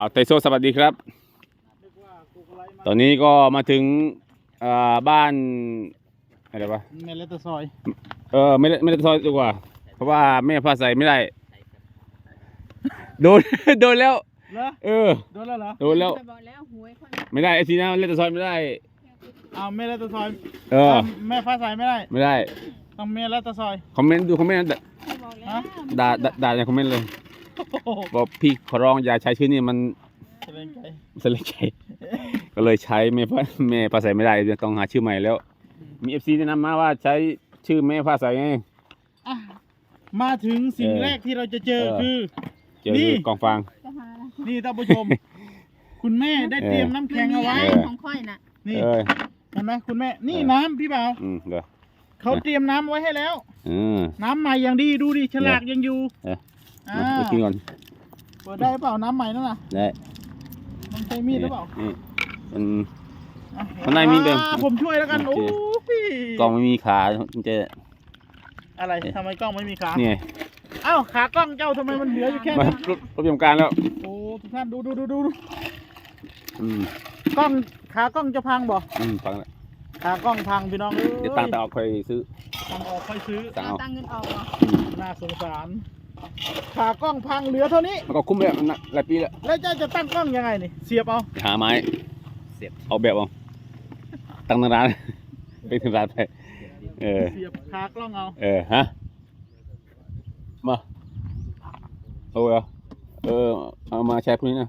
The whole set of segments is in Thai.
เอาไตโซสวัสดีครับ ตอนนี้ก็มาถึงอ่าบ้านอะไรวะเมล็ดตะซอย เออไม่ได้ไม่ได้ซอยดีกว่า เพราะว่าแม่พาใส่ไม่ได้ โดนโดนแล้วเหรอเออโดนแล้วเหรอโดนแล้วบอกแล้วหวยคนไม่ได้ไอทีนะเล่นแตะซอยไม่ได้เอาเมล็ดตะซอยเออแม่ฟ้าใสไม่ได้ ไม่ได้ต้องเมล็ดตะซอยคอมเมนต์ดูคอมเมนต์ด่าบอกแล้วฮะด่าด่าด่าในคอมเมนต์เลยโอ้โห บอกพี่ขอร้องอย่าใช้ชื่อนี้มันเกรงใจสเลกใจก็เลยใช้แม่พาแม่พาใส่ไม่ได้ต้องหาชื่อใหม่แล้ว มีเอฟซีแนะนำมาว่าใช้ชื่อแม่พาใส่ไงอะมาถึงสิ่งเออแรกที่เราจะเจอเออคือเจอนี่กองฟางจะหาอะไรนี่ท่านผู้ชม คุณแม่ได้เตรียมน้ำแข็งเอาไว้เออของค่อยน่ะนี่เออเห็นไหมคุณแม่ นี่เออน้ำพี่บ่าวอืมเดี๋ยวเขาเตรียมน้ำไว้ให้แล้วอืมน้ำใหม่อย่างดีดูดิฉลากยังอยู่เอออ่ามาไปกินก่อนเปิดได้เปล่าน้ำใหม่นั่นน่ะได้มันใช้มีดหรือเปล่านี่มันอะข้างในมีเดิม อ่าผมช่วยแล้วกันโอโอ้เคยกล้องไม่มีขามันจะอะไรทำไมกล้องไม่มีขานี่ไงเอ้าขากล้องเจ้าทำไมมันเหลืออยู่แค่มานั้นรถรถประจำการแล้วโอ้ทุกท่านดูดูดูดูดูอืมกล้องขากล้องจะพังบ่อืมฟังแล้วขากล้องพังพี่น้องเอ้ยเดี๋ยวตังค์ไปเอาค่อยซื้อ ตังค์ออกค่อยซื้อ ตังค์เอาเอาตังค์เงินออกเหรอน่าสงสาร ขากล้องพังเหลือเท่านี้ มันก็คุ้มแล้วมันน่ะหลายปีแล้วแล้วเจ้าจะตั้งกล้องยังไงนี่เสียบเอาหาไม้ เสียบ เอาแบบเอาตั้งในร้าน ไปถึงร้านไป เออ เสียบขากล้องเอาเออฮะ มาเอาเหรอเออ เอามาแชร์พวกนี้นะ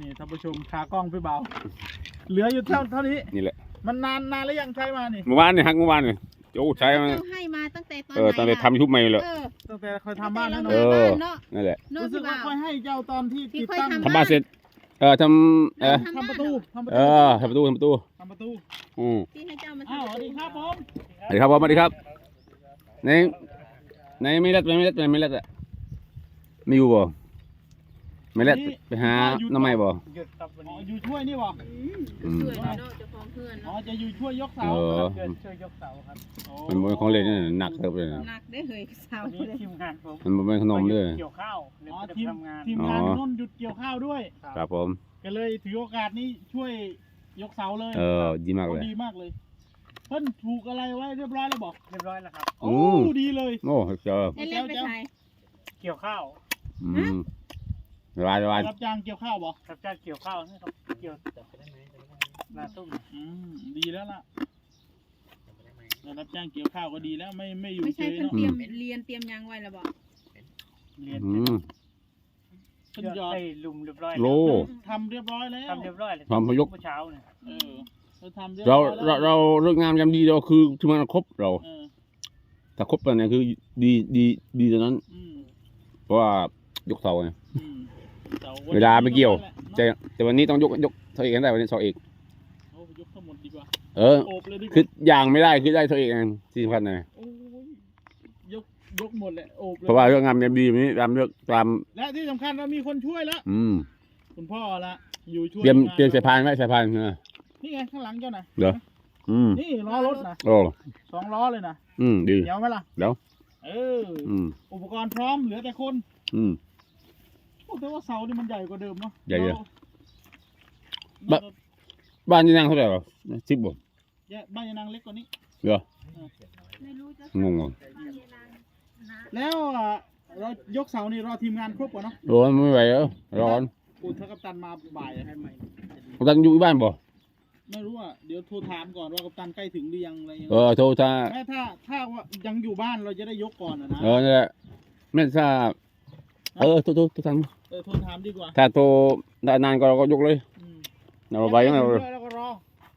นี่ท่านผู้ชมขากล้องพี่เบาเหลืออยู่เท่าเท่านี้ นี่แหละ มันนานนานแล้วยังใช้มานี่ เมื่อวานเนี่ยฮักเมื่อวานเนี่ยโอ้ใช้มาเจ้าให้มาตั้งแต่ตอน เออตอนไปทำยูทูบใหม่เลยเออตั้งแต่เคยทำบ้านนั่นเอเนาะอบ้านเนาะนั่นแหละเนาะรู้สึพี่กว่าบ่าวค่อยให้เจ้าตอนที่ที่ติดค่อยตั้งทำทำบ้านเสร็จเออทำเออทำประตูทำประเอตูอทำประตูทำประตูทำประตูอืมที่ให้เจ้ามาอ้าวทำสวัสดีครับผมสวัสดีครับผมสวัสดีครับในในไม่เล็ดไม่เล็ดไม่เล็ดอะไม่อยู่บ่ ไม่เล็ดไปหาน้ำไม้บ่หยุดครับวันนี้อยู่ช่วยนี่บ่อืมช่วยหน่อยเนาะเจ้าของเพื่อนอ๋อเนาะจะอยู่ช่วยยกเสาเออเกิดช่วยยกเสาครับโอ้มันบ่เป็นของเล่นนี่หนักเติบเลยนะหนักได้เหยเสาวันนี้เลยทีมงานผมมันบ่เป็นขนมเลยเกี่ยวข้าวเลยอ๋อไม่ได้ทีมทำงานทีมงานอ๋อ นุ่นหยุดเกี่ยวข้าวด้วย ครับผม ก็เลยถือโอกาสนี้ช่วยยกเสาเลยเออดีมากโอ้เลย ดีมากเลย เพิ่นผูกอะไรไว้เรียบร้อยแล้วบอกเรียบร้อยแล้วครับ โอ้อืมดีเลย โอ้เจอเล่นเล่นไปไหนเกี่ยวข้าวอืม รายรายรับจ้างเกี่ยวข้าวบอกรับจ้างเกี่ยวข้าวนะครับเกี่ยวนาตุ้มอืมดีแล้วล่ะได้รับจ้างเกี่ยวข้าวก็ดีแล้วไม่ไม่อยู่ไม่เฉใช่ยเพิ่นเนาะเตรียมเรียนเตรียมยังไว้แล้วบอกเรียนอืม เพิ่นเกี่ยวยอดไอ้ลุมเรียบร้อยโล ทำเรียบร้อยแล้วทำเรียบร้อยเลยทำพยก เมื่อเช้าเนี่ยเออเราทำเรียบเราร้อยแล้วเราเราเรื่องงามยามดีเราคือที่มันครบเราเออถ้าครบกันเนี่ยคือดีดีดีตอนนั้น อืมเพราะว่ายกเสาไงอืมสร์ เวลาไม่เกี่ยวแหละแต่แต่วันนี้ต้องยกยกเสาเอกให้ได้วันนี้เสาเอกโอ้ยกทั้งหมดดีกว่าเออโอบเลยดีกคือว่าอย่างไม่ได้คือได้เสาเอกเองที่สำคัญเลยโอ้ยยกยกหมดเลยโอบเลยเพราะว่าเรื่องงามยามดีแบบนี้ตามเรื่องตามและที่สำคัญเรามีคนช่วยแล้วอืมคุณพ่อละอยู่ช่วยเตรียมงานเตรียมสายพานไว้สายพานนะนี่ไงข้างหลังเจ้าน่ะเหรออืมนี่ล้อรถนะโอ้สองล้อเลยนะอืมดี เดี๋ยวไหมล่ะเดี๋ยว เออออืมอุปกรณ์พร้อมเหลือแต่คน อืมโอ้ แต่ว่าเสานี่มันใหญ่กว่าเดิมเนาะใหญ่เยอะ เราบะบ้านนี่นั่งเท่าไหร่หรอสิบบ่ แยกบ้านยานางเล็กกว่านี้เหรอไม่รู้จะงงงแล้วอะเรายกเสานี่รอทีมงานครบก่อนเนาะโอ้ยไม่ไหวแล้วร้อนอุถ้ากัปตันมาบ่ายอะกัปตันอยู่บ้านบ่ไม่รู้อะเดี๋ยวโทรถามก่อนว่ากัปตันใกล้ถึงหรือยังอะไรยังเออโทรถ้าแม่ถ้าถ้าว่ายังอยู่บ้านเราจะได้ยกก่อนอะนะ เออนั่นแหละไม่ทราบเออโทรโทรโทรท เออโทรถามดีกว่าำถ้าโทรได้นานก็เราก็ยกเลยอืมเราไปยังไงถ้าเราใกล้ถึแล้วก็รอ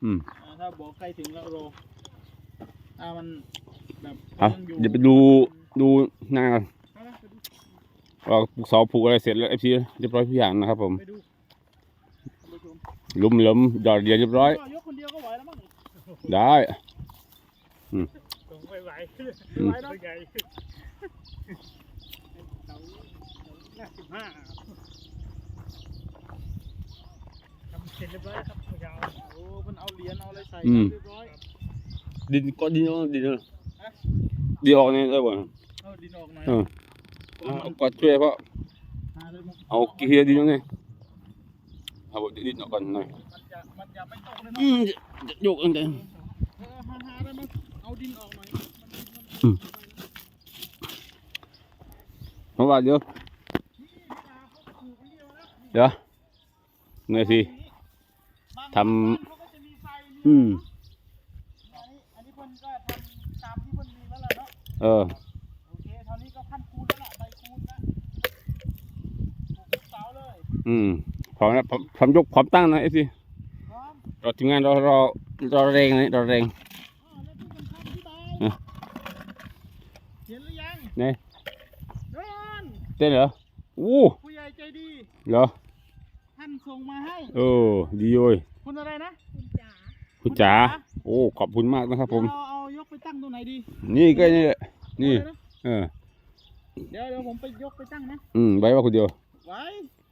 อืม อ่าถ้าบอกใกล้ถึงแล้วรอถ้ามันแบบเอายังอยู่เดี๋ยวไปดูดูงานกันไปนะไปดูเราปลูกเสาผูกอะไรเสร็จแล้วเอฟซีเรียบร้อยทุกอย่างนะครับผมไปดูไปชมลุมหล้มหยอดเหรียญเรียบร้อย ก็ยกคนเดียวก็ไหวแล้วมั้งได้ ผมไม่ไหวอืม ไหวเนาะตัวใหญ่ห้าสิบห้าทำเสร็จเรียบร้อยแล้วครับเมื่อเช้าโอ้มันเอาเหรียญเอาอะไรใส่อืม เรียบร้อยดินก็ดินดินดินดินออกเนี่ยได้บ่ เอาดินออกหน่อยเออโอ้มันเอาก็ช่วยเพราะหาเลยมั้งเอากี่เฮียดินตรงนี้เอาดิดออกก่อนหน่อยมันจะมันจะไม่ตกเลยอืเนาะมจะยกเองเด้อเออหาหาได้มั้ยเอาดินออกหน่อยมันอืมเพราะว่าเดี๋ยว เดี๋ยวหน่ยสิทำอืมเออโอเคเท่านี้ก็ขั้นคูณแล้วล่ะใบคูณนะปลูกเสาเลยอืมพร้อมแล้วพร้อมยกพร้อมตั้งนะเอฟซีพร้อมรอทีมงานรอรอรอแรงนะรอแรงอ่าแล้วที่สำคัญพี่เบาอะเห็นหรือยังไหนเดินเต้นเหรออู้ผู้ใหญ่ใจดีเหรอ ท่านส่งมาให้ เออ ดีโอ้ยคุณอะไรนะคุณจ๋าคุณจ๋าโอ้ขอบคุณมากนะครับ ผมเราเอายกไปตั้งตรงไหนดี นี่ก็นี่แหละนี่เอาเลยะเออเดี๋ยวเดี๋ยวผมไปยกไปตั้งนะอืมไว้ว่าคนเดียวไว้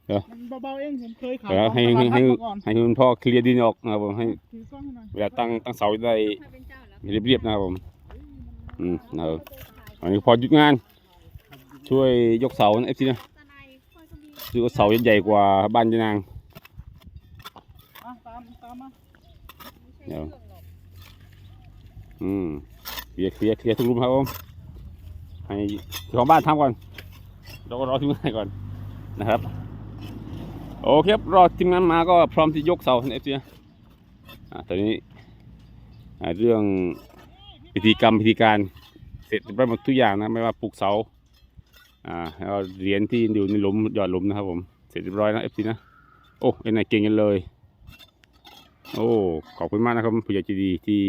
เหรอมันเบาๆเองผมเคยขายเดี๋ยวให้ของให้ตลาดให้นัดมาก่อนให้คุณพ่อเคลียร์ดินออกนะครับผมให้ถือกล้องให้หน่อยเวลาตั้งตั้งเสาได้ถ้าเป็นเจ้าแล้วเรียบๆนะครับผมอืมนะครับอันนี้พอหยุดงาน ช่วยยกเสาเอฟซีนะ ตาในค่อยก็มีคือเสาใหญ่ๆกว่าบ้านยานางอะตามตามมาไม่ใช่เครื่องหรอกอืมเคลียร์เคลียร์เคลียร์ทุกรูมครับผมให้เจ้าของบ้านทำก่อนเราก็รอทีมงานก่อนนะครับ โอเคครับรอทีมงานมาก็พร้อมที่ยกเสาเอฟซีนะอ่าตอนนี้อ่าเรื่องพิธีกรรมพิธีการเสร็จเรียบร้อยหมดทุกอย่างนะไม่ว่าปลูกเสา อ่าแล้วเหรียญที่อยู่ในหลุมหยอดหลุมนะครับผมเสร็จเรียบร้อยนะเอฟซีนะโอ้เอ็นไหนเก่งกันเลย โอ้ขอบคุณมากนะครับผู้ใหญ่ใจดีที่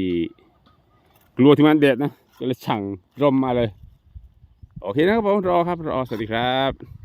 กลัวที่มันเด็ดนะก็เลยสั่งร่มมาเลย โอเคนะครับผมรอครับรอสวัสดีครับ